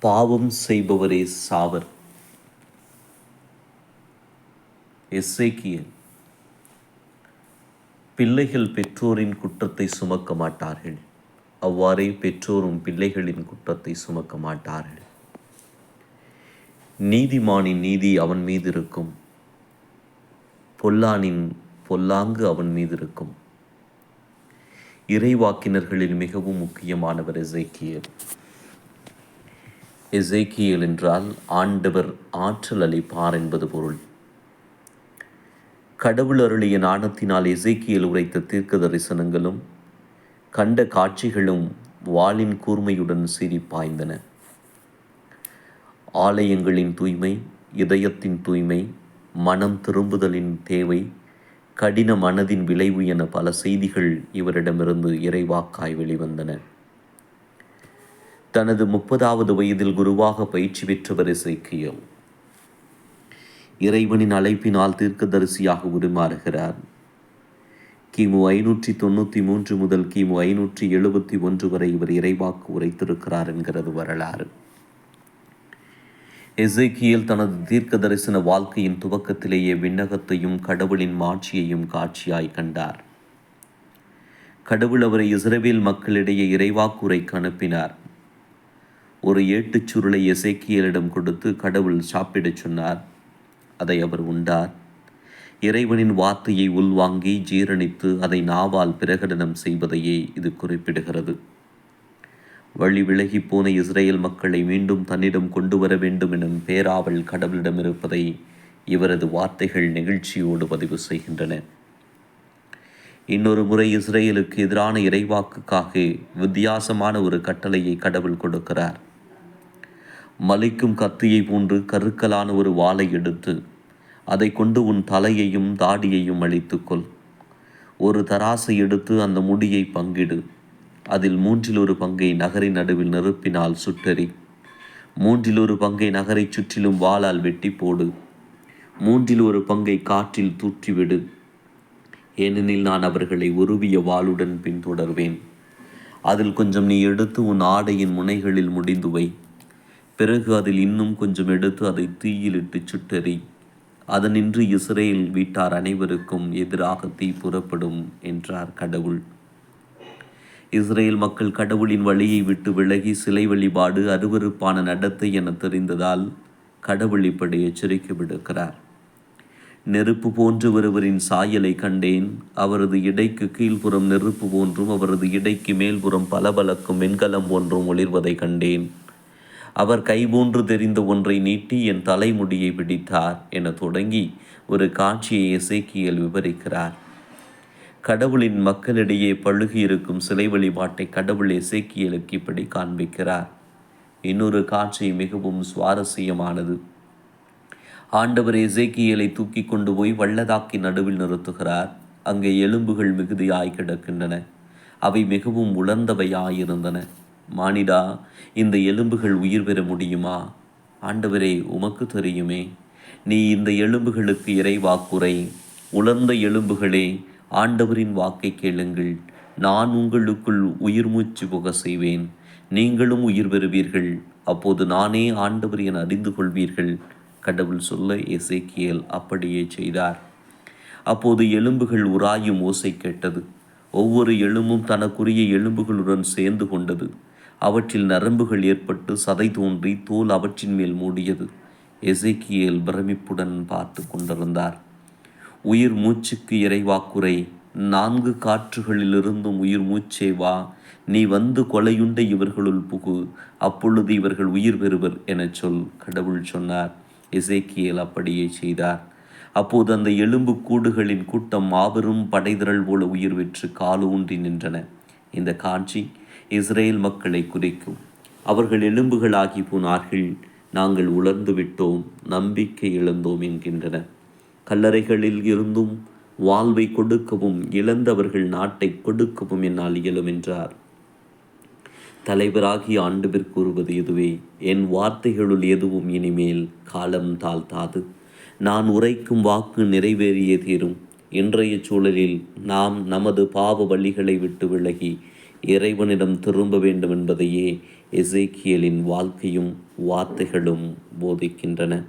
பாவம் செய்பவரே சாவர். எஸ்ஐக்கியல். பிள்ளைகள் பெற்றோரின் குற்றத்தை சுமக்க மாட்டார்கள். அவ்வாறே பெற்றோரும் பிள்ளைகளின் குற்றத்தை சுமக்க மாட்டார்கள். நீதிமானின் நீதி அவன் மீது இருக்கும். பொல்லானின் பொல்லாங்கு அவன் மீது இருக்கும். இறைவாக்கினர்களில் மிகவும் முக்கியமானவர் எசைக்கியல். எசைக்கியல் என்றால் ஆண்டவர் ஆற்றல் அளிப்பார் என்பது பொருள். கடவுள் அருளிய நாணத்தினால் எசைக்கியல் உரைத்த தீர்க்க தரிசனங்களும் கண்ட காட்சிகளும் வாளின் கூர்மையுடன் சீறி பாய்ந்தன. ஆலயங்களின் தூய்மை இதயத்தின் தூய்மை மனம் திரும்புதலின் தேவை கடின மனதின் விளைவு என பல செய்திகள் இவரிடமிருந்து இறைவாக்காய் வெளிவந்தன. தனது முப்பதாவது வயதில் குருவாக பயிற்சி பெற்றவர் இசைக்கியம் இறைவனின் அழைப்பினால் தீர்க்கதரிசியாக உருமாறுகிறார். கிமு ஐநூற்றி தொண்ணூற்றி மூன்று முதல் கிமு ஐநூற்றி எழுபத்தி ஒன்று வரை இவர் இறைவாக்கு உரைத்திருக்கிறார் என்கிறது வரலாறு. எசைக்கியல் தனது தீர்க்க தரிசன வாழ்க்கையின் துவக்கத்திலேயே விண்ணகத்தையும் கடவுளின் மாட்சியையும் காட்சியாய் கண்டார். கடவுள் அவரை இஸ்ரேவேல் மக்களிடையே இறைவாக்குரைக்கு அனுப்பினார். ஒரு ஏட்டுச் சுருளை இசைக்கியலிடம் கொடுத்து கடவுள் சாப்பிடச் சொன்னார். அதை அவர் உண்டார். இறைவனின் வார்த்தையை உள்வாங்கி ஜீரணித்து அதை நாவால் பிரகடனம் செய்வதையே இது குறிப்பிடுகிறது. வழி விலகி போன இஸ்ரேல் மக்களை மீண்டும் தன்னிடம் கொண்டு வர வேண்டும் எனும் பேராவல் கடவுளிடம் இருப்பதை இவரது வார்த்தைகள் நெகிழ்ச்சியோடு பதிவு செய்கின்றன. இன்னொரு முறை இஸ்ரேலுக்கு எதிரான இறைவாக்குக்காக வித்தியாசமான ஒரு கட்டளையை கடவுள் கொடுக்கிறார். மலைக்கும் கத்தியை போன்று கருக்கலான ஒரு வாளை எடுத்து அதை கொண்டு உன் தலையையும் தாடியையும் அழித்துக்கொள். ஒரு தராசை எடுத்து அந்த முடியை பங்கிடு. அதில் மூன்றில் ஒரு பங்கை நகரின் நடுவில் நெருப்பினால் சுட்டறி மூன்றில் ஒரு பங்கை நகரை சுற்றிலும் வாளால் வெட்டி போடு மூன்றில் ஒரு பங்கை காற்றில் தூற்றிவிடு ஏனெனில் நான் அவர்களை உருவிய வாளுடன் பின்தொடர்வேன் அதில் கொஞ்சம் நீ எடுத்து உன் ஆடையின் முனைகளில் முடிந்து வை. பிறகு அதில் இன்னும் கொஞ்சம் எடுத்து அதை தீயிலிட்டு சுட்டறி அதனின்று இஸ்ரேல் வீட்டார் அனைவருக்கும் எதிராக தீ புறப்படும் என்றார் கடவுள். இஸ்ரேல் மக்கள் கடவுளின் வழியை விட்டு விலகி சிலை வழிபாடு அருவறுப்பான நடத்தை என தெரிந்ததால் கடவுள் இப்படி எச்சரிக்கை விடுக்கிறார். நெருப்பு போன்று ஒருவரின் சாயலை கண்டேன். அவரது இடைக்கு கீழ்ப்புறம் நெருப்பு போன்றும் அவரது இடைக்கு மேல்புறம் பளபளக்கும் வெண்கலம் போன்றும் ஒளிர்வதை கண்டேன். அவர் கைபோன்று தெரிந்த ஒன்றை நீட்டி என் தலைமுடியை பிடித்தார் என தொடங்கி ஒரு காட்சியை இசைக்கியல் விவரிக்கிறார். கடவுளின் மக்களிடையே பழுகியிருக்கும் சிலை வழிபாட்டை கடவுள் இசைக்கியலுக்கு இப்படி காண்பிக்கிறார். இன்னொரு காட்சி மிகவும் சுவாரஸ்யமானது. ஆண்டவர் எசேக்கியலை தூக்கி கொண்டு போய் வள்ளதாக்கி நடுவில் நிறுத்துகிறார். அங்கே எலும்புகள் மிகுதியாய் கிடக்கின்றன. அவை மிகவும் உலர்ந்தவையாயிருந்தன. மானிடா இந்த எலும்புகள் உயிர் பெற முடியுமா? ஆண்டவரே உமக்கு தெரியுமே. நீ இந்த எலும்புகளுக்கு இறைவாக்குரை உலர்ந்த எலும்புகளே ஆண்டவரின் வாக்கை கேளுங்கள். நான் உங்களுக்குள் உயிர் மூச்சு புக செய்வேன். நீங்களும் உயிர் பெறுவீர்கள். அப்போது நானே ஆண்டவர் என அறிந்து கொள்வீர்கள். கடவுள் சொல்ல எசேக்கியல் அப்படியே செய்தார். அப்போது எலும்புகள் உராயும் ஓசை கேட்டது. ஒவ்வொரு எலும்பும் தனக்குரிய எலும்புகளுடன் சேர்ந்து கொண்டது. அவற்றில் நரம்புகள் ஏற்பட்டு சதை தோன்றி தோல் அவற்றின் மேல் மூடியது. எசேக்கியேல் பிரமிப்புடன் பார்த்து கொண்டிருந்தார். உயிர் மூச்சுக்கு இறைவாக்குறை. நான்கு காற்றுகளிலிருந்தும் உயிர் மூச்சே வா. நீ வந்து கொலையுண்ட இவர்களுள் புகு. அப்பொழுது இவர்கள் உயிர் பெறுவர் எனச் சொல். கடவுள் சொன்னார். இசைக்கியல் அப்படியே செய்தார். அப்போது அந்த எலும்பு கூடுகளின் கூட்டம் மாபெரும் படைதிரள் போல உயிர் பெற்று காலு ஊன்றி நின்றன. இந்த காட்சி இஸ்ரேல் மக்களை குறிக்கும். அவர்கள் எலும்புகளாகி போனார்கள். நாங்கள் உலர்ந்து விட்டோம். நம்பிக்கை இழந்தோம் என்கின்றன. கல்லறைகளில் இருந்தும் வாழ்வை கொடுக்கவும் இழந்தவர்கள் நாட்டை கொடுக்கவும் என்னால் இயலும் என்றார். தலைவராகிய ஆண்டுபிற் கூறுவது எதுவே? என் வார்த்தைகளுள் எதுவும் இனிமேல் காலம் தாழ்த்தாது. நான் உரைக்கும் வாக்கு நிறைவேறியே தீரும். இன்றைய சூழலில் நாம் நமது பாவ வழிகளை விட்டு விலகி இறைவனிடம் திரும்ப வேண்டும் என்பதையே எசேக்கியலின் வாழ்க்கையும் வார்த்தைகளும் போதிக்கின்றன.